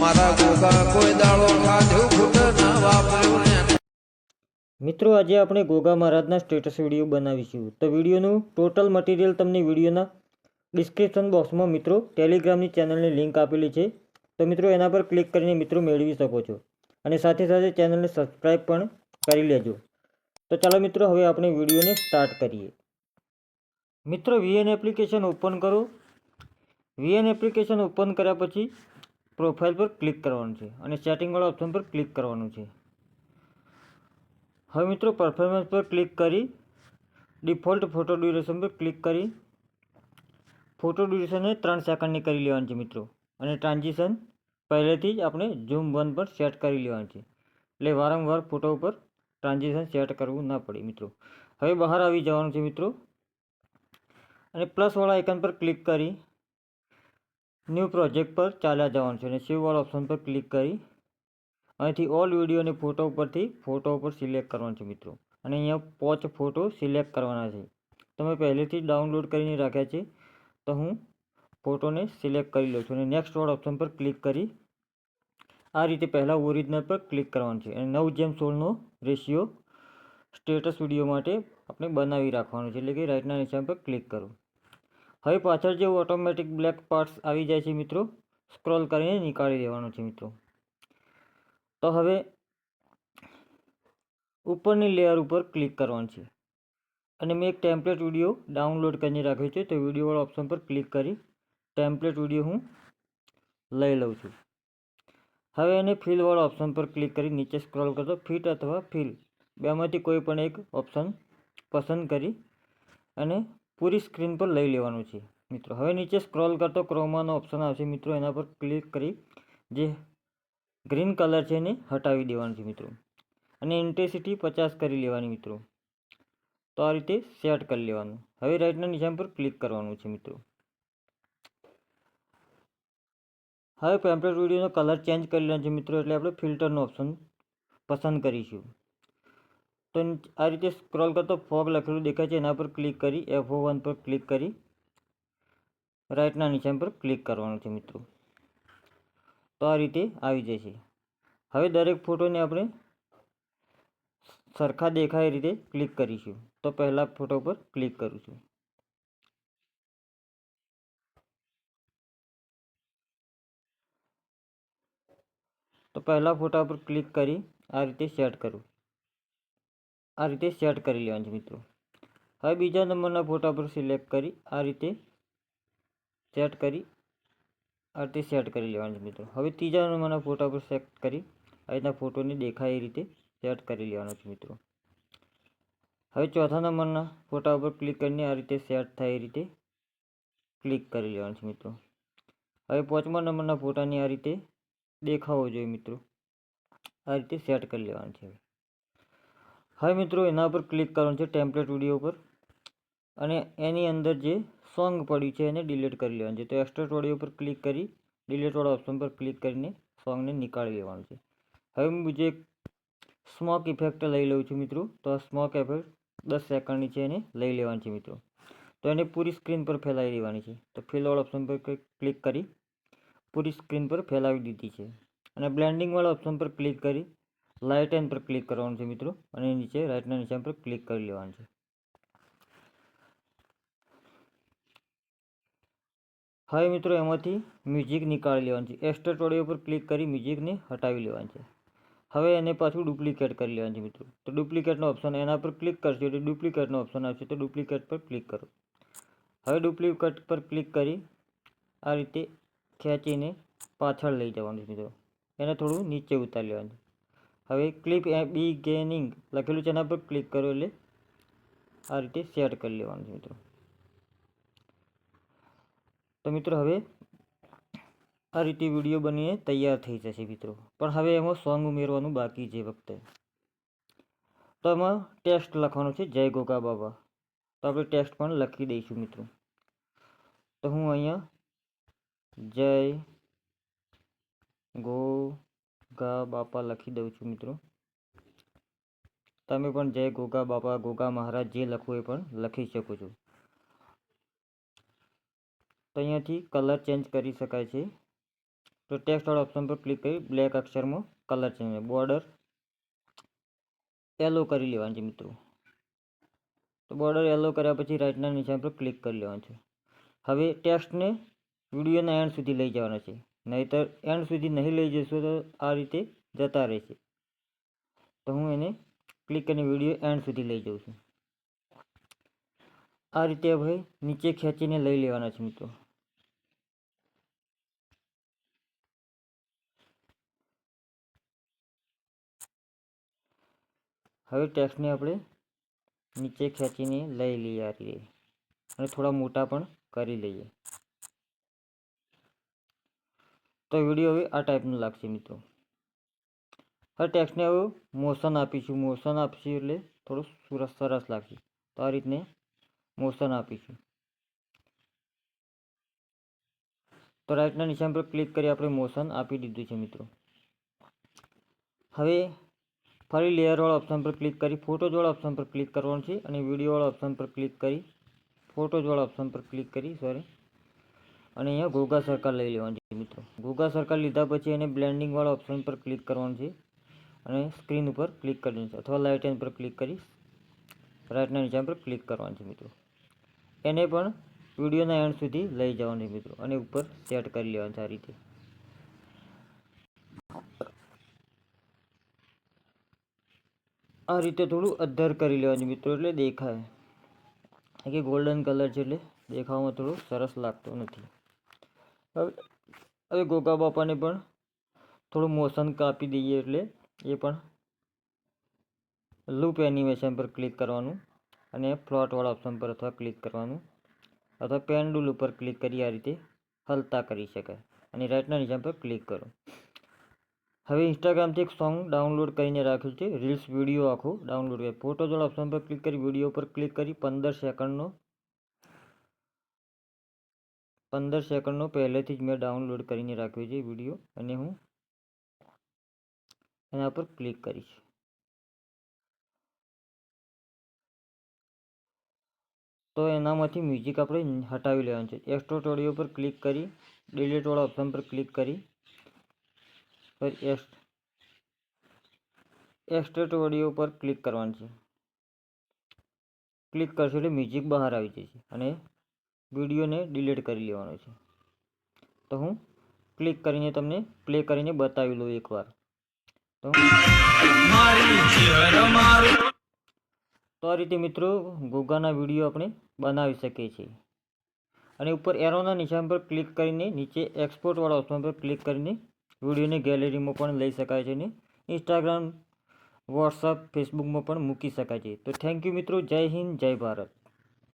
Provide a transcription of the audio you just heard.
મારા ગોગા કોઈ મિત્રો, આજે આપણે ગોગા મહારાજના સ્ટેટસ વીડિયો બનાવીશું. તો વિડીયોનું ટોટલ મટીરિયલ તમને વિડીયોના ડિસ્ક્રિપ્શન બોક્સમાં મિત્રો ટેલિગ્રામની ચેનલની લિંક આપેલી છે. તો મિત્રો, એના પર ક્લિક કરીને મિત્રો મેળવી શકો છો. અને સાથે સાથે ચેનલને સબસ્ક્રાઈબ પણ કરી લેજો. તો ચાલો મિત્રો, હવે આપણે વિડીયોને સ્ટાર્ટ કરીએ. મિત્રો વીએન એપ્લિકેશન ઓપન કરો. વીએન એપ્લિકેશન ઓપન કર્યા પછી પ્રોફાઇલ પર ક્લિક કરવાનું છે અને સેટિંગવાળા ઓપ્શન પર ક્લિક કરવાનું છે. હવે મિત્રો પરફોર્મન્સ પર ક્લિક કરી ડિફોલ્ટ ફોટો ડ્યુરેશન પર ક્લિક કરી. ફોટો ડ્યુરેશનને ત્રણ સેકન્ડની કરી લેવાની છે મિત્રો. અને ટ્રાન્ઝિશન પહેલેથી જ આપણે ઝૂમ વન પર સેટ કરી લેવાનું છે. એટલે વારંવાર ફોટો ઉપર ટ્રાન્ઝિશન સેટ કરવું ના પડે મિત્રો. હવે બહાર આવી જવાનું છે મિત્રો. અને પ્લસવાળા આઇકન પર ક્લિક કરી. ન્યૂ પ્રોજેક્ટ પર ચાલ્યા જવાનું છે અને સેવવાળા ઓપ્શન પર ક્લિક કરી અહીંથી ઓલ વીડિયો અને ફોટો ઉપરથી ફોટો ઉપર સિલેક્ટ કરવાનો છે મિત્રો. અને અહીંયા પોચ ફોટો સિલેક્ટ કરવાના છે. તમે પહેલેથી ડાઉનલોડ કરીને રાખ્યા છે, તો હું ફોટોને સિલેક્ટ કરી લઉં છું અને નેક્સ્ટ વાળા ઓપ્શન પર ક્લિક કરી આ રીતે પહેલાં ઓરિજિનલ પર ક્લિક કરવાનું છે. અને નવ જેમ સોળનો રેશિયો સ્ટેટસ વીડિયો માટે આપણે બનાવી રાખવાનું છે, એટલે કે રાઇટના નિશાન પર ક્લિક કરો. હવે પાછળ જે ઓટોમેટિક બ્લેક પાર્ટ્સ આવી જાય છે મિત્રો સ્ક્રોલ કરીને નીકાળી દેવાનું છે મિત્રો. તો હવે ઉપરની લેયર ઉપર ક્લિક કરવાનું છે. અને મેં એક ટેમ્પલેટ વીડિયો ડાઉનલોડ કરીને રાખ્યો છે, તો વિડીયોવાળા ઓપ્શન પર ક્લિક કરી ટેમ્પલેટ વીડિયો હું લઈ લઉં છું. હવે એને ફિલવાળા ઓપ્શન પર ક્લિક કરી નીચે સ્ક્રોલ કરતો ફિટ અથવા ફિલ બેમાંથી કોઈ પણ એક ઓપ્શન પસંદ કરી અને પૂરી સ્ક્રીન પર લઈ લેવાનું છે. મિત્રો, હવે નીચે સ્ક્રોલ કરતો ક્રોમાનો ઓપ્શન આવશે. મિત્રો, એના પર ક્લિક કરી જે ગ્રીન કલર છે એને હટાવી દેવાનું છે મિત્રો. અને ઇન્ટેન્સિટી પચાસ કરી લેવાની મિત્રો. તો આ રીતે સેટ કરી લેવાનું. હવે રાઇટના નિશાન પર ક્લિક કરવાનું છે મિત્રો. હવે પેમ્પલેટ વિડીયોનો કલર ચેન્જ કરી લેવાનો છે મિત્રો, એટલે આપણે ફિલ્ટરનો ઓપ્શન પસંદ કરીશું. તો આ રીતે સ્ક્રોલ કરતો ફોગ લખેલું દેખાય છે, એના પર ક્લિક કરી એફ વન પર ક્લિક કરી રાઇટના નિશાન પર ક્લિક કરવાનું છે મિત્રો. તો આ રીતે આવી જશે હવે દરેક ફોટોને આપણે સરખા દેખાય રીતે ક્લિક કરીશું. તો પહેલાં ફોટો પર ક્લિક કરું છું. તો પહેલા ફોટા પર ક્લિક કરી આ રીતે સેટ કરું. આ રીતે સેટ કરી લેવાનું છે મિત્રો. હવે બીજા નંબરના ફોટા પર સિલેક્ટ કરી આ રીતે સેટ કરી આ રીતે સેટ કરી લેવાનું છે મિત્રો. હવે ત્રીજા નંબરના ફોટા પર સેટ કરી આ રીતના ફોટોને દેખાય એ રીતે સેટ કરી લેવાનો છે મિત્રો. હવે ચોથા નંબરના ફોટા ઉપર ક્લિક કરીને આ રીતે સેટ થાય એ રીતે ક્લિક કરી લેવાનું છે મિત્રો. હવે પાંચમા નંબરના ફોટાની આ રીતે દેખાવો જોઈએ મિત્રો. આ રીતે સેટ કરી લેવાનું છે હવે મિત્રો એના પર ક્લિક કરવાનું છે ટેમ્પલેટ વીડિયો પર. અને એની અંદર જે સોંગ પડ્યું છે એને ડિલીટ કરી લેવાનું છે. તો એક્સ્ટ્રા ઓડિયો પર ક્લિક કરી ડિલીટવાળા ઓપ્શન પર ક્લિક કરીને સોંગને નીકાળી લેવાનું છે. હવે હું જે સ્મોક ઇફેક્ટ લઈ લઉં છું મિત્રો, તો આ સ્મોક ઇફેક્ટ દસ સેકન્ડની છે એને લઈ લેવાની છે મિત્રો. તો એને પૂરી સ્ક્રીન પર ફેલાવી દેવાની છે. તો ફિલવાળા ઓપ્શન પર ક્લિક કરી, પૂરી સ્ક્રીન પર ફેલાવી દીધી છે. અને બ્લેન્ડિંગવાળા ઓપ્શન પર ક્લિક કરી લાઇટ એન્ડ પર ક્લિક કરવાનું છે મિત્રો. અને નીચે રાઇટના નિશાન પર ક્લિક કરી લેવાનું છે. હવે મિત્રો એમાંથી મ્યુઝિક નીકાળી લેવાનું છે. એક્સ્ટ્રા ઓડિયો ઉપર ક્લિક કરી મ્યુઝિકને હટાવી લેવાનું છે. હવે એને પાછું ડુપ્લિકેટ કરી લેવાનું છે મિત્રો. તો ડુપ્લિકેટનો ઓપ્શન એના પર ક્લિક કરશો એટલે ડુપ્લિકેટનો ઓપ્શન આવશે. તો ડુપ્લિકેટ પર ક્લિક કરો. હવે ડુપ્લિકેટ પર ક્લિક કરી આ રીતે ખેંચીને પાછળ લઈ જવાનું છે મિત્રો. એને થોડું નીચે ઉતારી લેવાનું છે. હવે ક્લિપ બી ગેનિંગ લખેલું છે એના પર ક્લિક કરો એટલે આ રીતે સેટ કરી લેવાનું છે મિત્રો. તો મિત્રો હવે આ રીતે વીડિયો બનીને તૈયાર થઈ જશે મિત્રો. પણ હવે એમાં સોંગ ઉમેરવાનું બાકી છે વખતે. તો એમાં ટેક્સ્ટ લખવાનો છે જય ગોગા બાબા. તો આપણે ટેક્સ્ટ પણ લખી દઈશું મિત્રો. તો હું અહીંયા જય ગોગા બાપા લખી દઉં છું મિત્રો. તમે પણ જય ગોગા બાપા, ગોગા મહારાજ જે લખવું એ પણ લખી શકો છો. તો અહીંયાથી કલર ચેન્જ કરી શકાય છે. તો ટેક્સ્ટવાળા ઓપ્શન પર ક્લિક કરી બ્લેક અક્ષરમાં કલર ચેન્જ બોર્ડર યલો કરી લેવાનું છે મિત્રો. તો બોર્ડર યલો કર્યા પછી રાઇટના નિશાન પર ક્લિક કરી લેવાનું છે. હવે ટેક્સ્ટને વિડીયોના એન્ડ સુધી લઈ જવાના છે. નહીંતર એન્ડ સુધી નહીં લઈ જશો તો આ રીતે જતા રહેશે. તો હું એને ક્લિક કરીને વીડિયો એન્ડ સુધી લઈ જાઉં છું. આ રીતે હવે નીચે ખેંચીને લઈ લેવાના છે મિત્રો. હવે ટેક્સ્ટને આપણે નીચે ખેંચીને લઈ લઈએ આ રીતે. અને થોડા મોટા પણ કરી લઈએ. તો વીડિયો હવે આ ટાઈપનો લાગશે મિત્રો. હવે ટેક્સ્ટને હવે મોશન આપીશું મોશન આપીશું એટલે થોડું સુરસ, સરસ લાગશે. તો આ રીતને મોશન આપીશું. તો રાઇટના નિશાન પર ક્લિક કરી આપણે મોશન આપી દીધું છે મિત્રો. હવે ફરી લેયરવાળા ઓપ્શન પર ક્લિક કરી ફોટોઝવાળા ઓપ્શન પર ક્લિક કરવાનું છે અને વિડીયોવાળા ઓપ્શન પર ક્લિક કરી ફોટોઝવાળા ઓપ્શન પર ક્લિક કરી સોરી અને અહીંયા ગોગા સર્કલ લઈ લેવાનું છે મિત્રો. ગોગા સર્કલ લીધા પછી એને બ્લેન્ડિંગવાળા ઓપ્શન પર ક્લિક કરવાનું છે. અને સ્ક્રીન ઉપર ક્લિક કરવાનું છે. અથવા લાઇટ હેન્ડ પર ક્લિક કરી રાઇટના નિશાન પર ક્લિક કરવાનું છે મિત્રો. એને પણ વિડીયોના એન્ડ સુધી લઈ જવાનું છે મિત્રો. અને ઉપર સેટ કરી લેવાનું છે આ રીતે. આ રીતે થોડું અધર કરી લેવાનું મિત્રો, એટલે દેખાય. કે ગોલ્ડન કલર છે એટલે દેખાવામાં થોડું સરસ લાગતું નથી. હવે હવે ગોગા બાપાને પણ થોડું મોશન કાપી દઈએ એટલે એ પણ લૂપ એનિમેશન પર ક્લિક કરવાનું અને ફ્લોટવાળા ઓપ્શન પર અથવા ક્લિક કરવાનું અથવા પેન્ડુલ ઉપર ક્લિક કરી આ રીતે હલતા કરી શકાય અને રાઇટના નિશાન પર ક્લિક કરો. હવે ઇન્સ્ટાગ્રામથી એક સોંગ ડાઉનલોડ કરીને રાખ્યું છે. રીલ્સ વીડિયો આખો ડાઉનલોડ કરી. ફોટોઝવાળા ઓપ્શન પર ક્લિક કરી વીડિયો પર ક્લિક કરી, પંદર સેકન્ડનો પંદર સેકન્ડનો પહેલેથી જ મેં ડાઉનલોડ કરીને રાખ્યો છે વીડિયો અને હું એના પર ક્લિક કરીશ. તો એનામાંથી મ્યુઝિક આપણે હટાવી લેવાનું છે. એક્સ્ટ્રોટ ઓડિયો પર ક્લિક કરી ડિલીટવાળા ઓપ્શન પર ક્લિક કરી પછી એક્સ્ટ્રેટ ઓડિયો પર ક્લિક કરવાનું છે. ક્લિક કરશો એટલે મ્યુઝિક બહાર આવી જશે અને વિડીયોને ડિલીટ કરી લેવાનો છે. તો હું ક્લિક કરીને તમને પ્લે કરીને બતાવી લઉં એકવાર. તો તો આ રીતે મિત્રો ગોગાના વીડિયો આપણે બનાવી શકીએ છીએ. અને ઉપર એરોના નિશાન પર ક્લિક કરીને નીચે એક્સપોર્ટવાળા ઓપ્શન પર ક્લિક કરીને વિડીયોને ગેલેરીમાં પણ લઈ શકાય છે અને ઇન્સ્ટાગ્રામ વોટ્સઅપ ફેસબુકમાં પણ મૂકી શકાય છે. તો થેન્ક યુ મિત્રો. જય હિન્દ, જય ભારત.